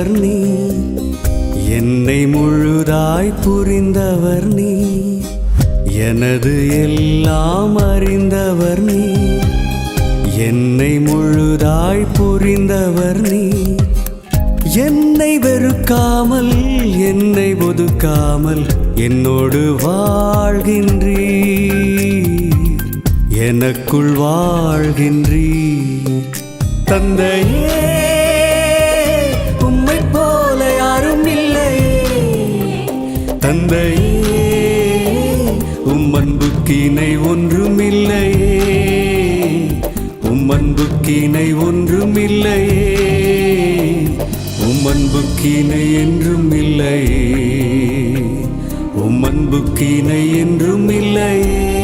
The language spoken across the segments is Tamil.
புரிந்தவர் நீ. என்னை முழுதாய் புரிந்தவர் நீ. எனது எல்லாம் அறிந்தவர் நீ. என்னை முழுதாய் புரிந்தவர் நீ. என்னை வெறுக்காமல் என்னை ஒதுக்காமல் என்னோடு வாழ்கின்றீ எனக்குள் வாழ்கின்றீ தந்தையே அன்புக்கினை ஒன்றுமில்லையே. உம் அன்புக்கினை ஒன்றுமில்லையே. உம் அன்புக்கினை என்றும் இல்லையே உம் அன்புக்கினை என்றும் இல்லையே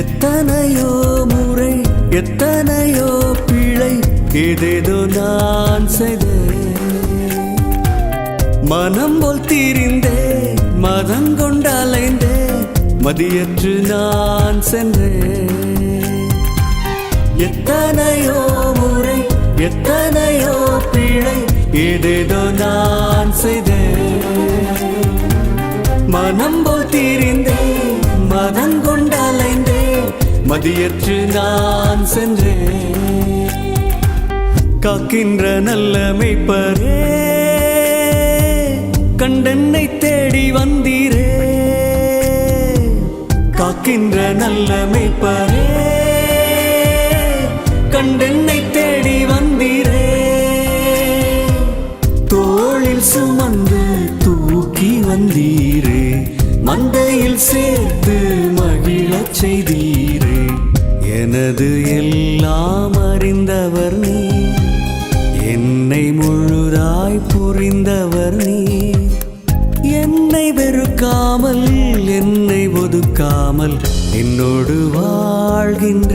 எத்தனையோ முறை எத்தனையோ பிழை ஏதேதோ நான் செய்தேன். மனம் போல் தீரிந்தேன் மதம் கொண்டு மதியற்று நான் சென்றேன். எத்தனையோ முறை எத்தனையோ பிழை ஏதேதோ நான் செய்தேன். மனம் போல் தீரிந்தேன் மதம் கொண்டு மதியற்று நான் சென்றேன். காக்கின்ற நல்ல மெய்ப்பரே கண்டென்னை தேடி வந்தீரே. காக்கின்ற நல்ல மெய்ப்பரே கண்டென்னை எனது எல்லாம் அறிந்தவர் நீ என்னை முழுதாய் புரிந்தவர் நீ என்னை வெறுக்காமல் என்னை ஒதுக்காமல் என்னோடு வாழ்கின்றீர்.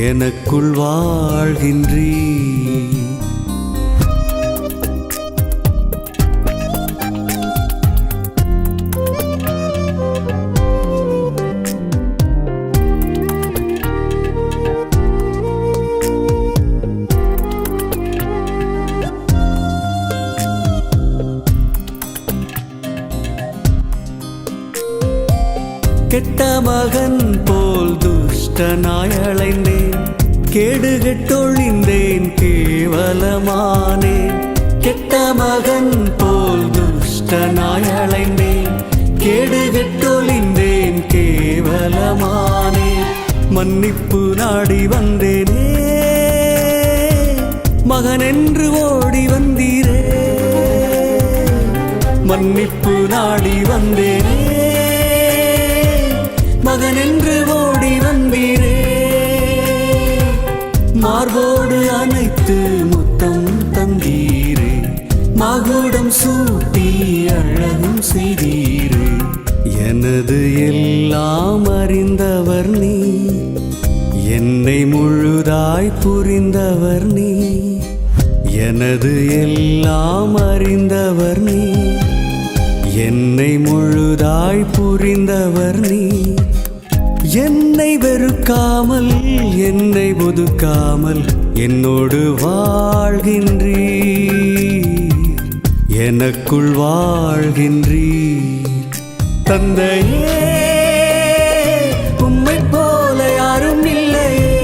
எனக்குள் வாழ்கின்றீர். கெட்ட மகன் போல் துஷ்டனாய் அலைந்தேன். கேடு கெட்டொழிந்தேன் கேவலமானேன் கெட்ட மகன் போல் துஷ்டனாய் அலைந்தேன். கேடு கெட்டொழிந்தேன் கேவலமானேன் மன்னிப்பு நாடி வந்தேனே. மகன் என்று ஓடி வந்தீரே. மன்னிப்பு நாடி வந்தேனே. மகன் என்று ஓடி வந்தீரே. மார்போடு அனைத்து முத்தம் தந்தீரே. மகுடம் சூட்டி அழகும் செய்தீரே. எனது எல்லாம் அறிந்தவர் நீ. என்னை முழுதாய் புரிந்தவர் நீ. எனது எல்லாம் அறிந்தவர் நீ. என்னை முழுதாய் புரிந்தவர் நீ. என்னை வெறுக்காமல் என்னை ஒதுக்காமல் என்னோடு வாழ்கின்றீர். எனக்குள் வாழ்கின்றீர். தந்தையே உம்மை போல யாரும் இல்லையே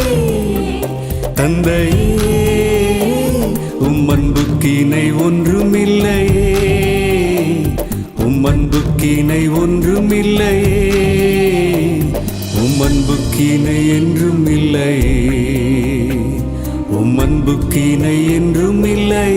தந்தையே உம் அன்புக்கினை ஒன்றுமில்லையே. உம் அன்புக்கினை ஒன்றுமில்லையே. அன்புக்கினை என்றும் இல்லை. உம் அன்புக்கினை என்றும் இல்லை.